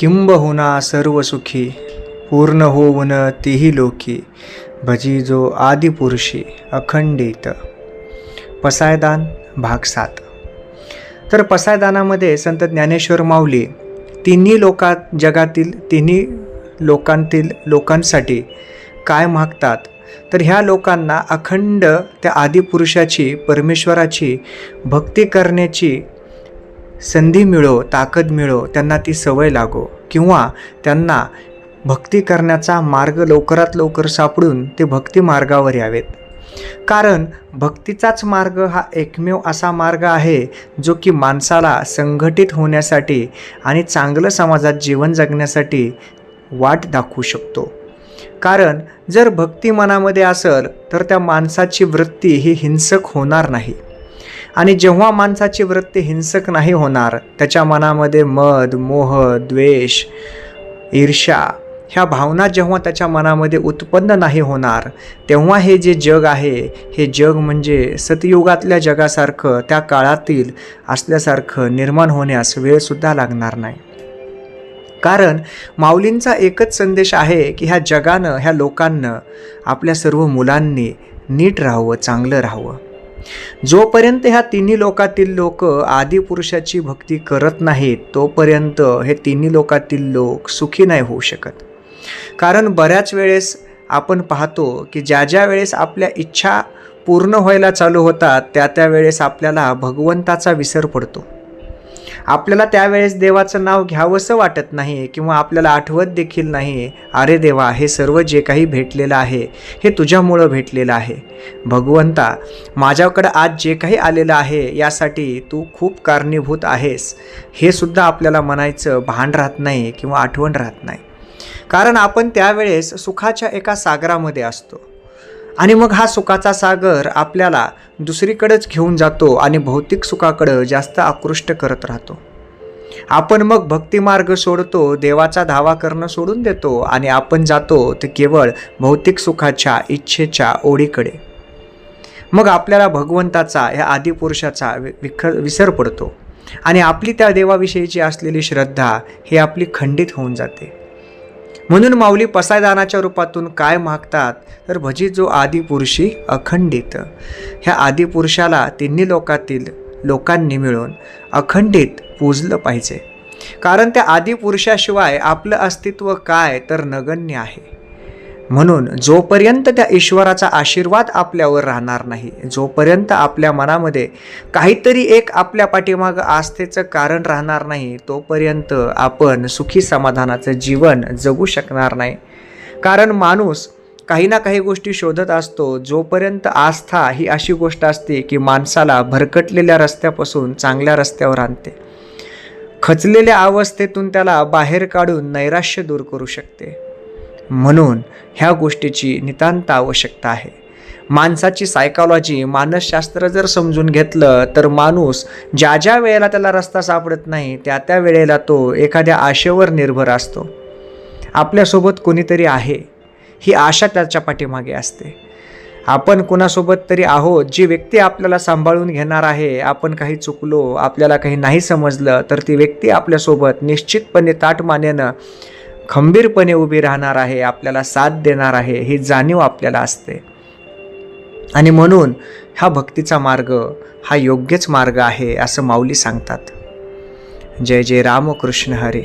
किंबहुना सर्व सुखी पूर्ण होऊन तेही लोकी भजी जो आदिपुरुषी अखंडित. पसायदान भाग सात. तर पसायदानामध्ये संत ज्ञानेश्वर माऊली तिन्ही लोकात जगातील तिन्ही लोकांतील लोकांसाठी काय मागतात? तर ह्या लोकांना अखंड त्या आदिपुरुषाची परमेश्वराची भक्ती करण्याची संधी मिळो ताकद मिळो त्यांना ती सवय लागो. किंवा त्यांना भक्ती करण्याचा मार्ग लवकरात लवकर सापडून ते भक्ती मार्गावर यावेत. कारण भक्तीचाच मार्ग हा एकमेव असा मार्ग आहे जो की माणसाला संघटित होण्यासाठी आणि चांगलं समाजात जीवन जगण्यासाठी वाट दाखवू शकतो. कारण जर भक्ती मनामध्ये असेल तर त्या माणसाची वृत्ती ही हिंसक होणार नाही. आणि जेव्हा माणसाची वृत्ती हिंसक नाही होणार त्याच्या मनामध्ये मद मोह द्वेष ईर्ष्या ह्या भावना जेव्हा त्याच्या मनामध्ये उत्पन्न नाही होणार तेव्हा हे जे जग आहे हे जग म्हणजे सतयुगातल्या जगासारखं त्या काळातील असल्यासारखं निर्माण होण्यास वेळसुद्धा लागणार नाही. कारण माऊलींचा एकच संदेश आहे की ह्या जगानं ह्या लोकांना आपल्या सर्व मुलांनी नीट राहावं चांगलं राहावं. जोपर्यंत ह्या तिन्ही लोकातील लोक आदिपुरुषाची भक्ती करत नाहीत तोपर्यंत हे तिन्ही लोकातील लोक सुखी नाही होऊ शकत. कारण बऱ्याच वेळेस आपण पाहतो की ज्या ज्या वेळेस आपल्या इच्छा पूर्ण व्हायला चालू होतात त्या त्या वेळेस आपल्याला भगवंताचा विसर पडतो. आपल्याला त्यावेळेस देवाचं नाव घ्यावंसं वाटत नाही किंवा आपल्याला आठवत देखील नाही अरे देवा हे सर्व जे काही भेटलेलं आहे हे तुझ्यामुळं भेटलेलं आहे. भगवंता माझ्याकडं आज जे काही आलेलं आहे यासाठी तू खूप कारणीभूत आहेस. हे सुद्धा आपल्याला म्हणायचं भान राहत नाही किंवा आठवण राहत नाही. कारण आपण त्यावेळेस सुखाच्या एका सागरामध्ये असतो. आणि मग हा सुखाचा सागर आपल्याला दुसरीकडेच घेऊन जातो आणि भौतिक सुखाकडं जास्त आकृष्ट करत राहतो. आपण मग भक्तिमार्ग सोडतो देवाचा धावा करणं सोडून देतो आणि आपण जातो ते केवळ भौतिक सुखाच्या इच्छेच्या ओढीकडे. मग आपल्याला भगवंताचा या आदिपुरुषाचा वि- विख विसर पडतो आणि आपली त्या देवाविषयीची असलेली श्रद्धा ही आपली खंडित होऊन जाते. म्हणून माऊली पसायदानाच्या रूपातून काय मागतात? तर भजी जो आदिपुरुषी अखंडित. ह्या आदिपुरुषाला तिन्ही लोकातील लोकांनी मिळून अखंडित पूजलं पाहिजे. कारण त्या आदिपुरुषाशिवाय आपलं अस्तित्व काय तर नगण्य आहे. म्हणून जोपर्यंत त्या ईश्वराचा आशीर्वाद आपल्यावर राहणार नाही जोपर्यंत आपल्या मनामध्ये काहीतरी एक आपल्या पाठीमागं आस्थेचं कारण राहणार नाही तोपर्यंत आपण सुखी समाधानाचं जीवन जगू शकणार नाही. कारण माणूस काही ना काही गोष्टी शोधत असतो जोपर्यंत आस्था ही अशी गोष्ट असते की माणसाला भरकटलेल्या रस्त्यापासून चांगल्या रस्त्यावर आणते. खचलेल्या अवस्थेतून त्याला बाहेर काढून नैराश्य दूर करू शकते. म्हणून ह्या गोष्टीची नितांत आवश्यकता आहे. माणसाची सायकॉलॉजी मानसशास्त्र जर समजून घेतलं तर माणूस ज्या ज्या वेळेला त्याला रस्ता सापडत नाही त्या त्या वेळेला तो एखाद्या आशेवर निर्भर असतो. आपल्यासोबत कोणीतरी आहे ही आशा त्याच्या पाठीमागे असते. आपण कुणासोबत तरी आहोत जी व्यक्ती आपल्याला सांभाळून घेणार आहे आपण काही चुकलो आपल्याला काही नाही समजलं तर ती व्यक्ती आपल्यासोबत निश्चितपणे ताटमानेनं खंबीरपणे उभी राहणार आहे आपल्याला साथ देणार आहे ही जाणीव आपल्याला असते. आणि म्हणून हा भक्तीचा मार्ग हा योग्यच मार्ग आहे असं माऊली सांगतात. जय जय रामकृष्ण हरी.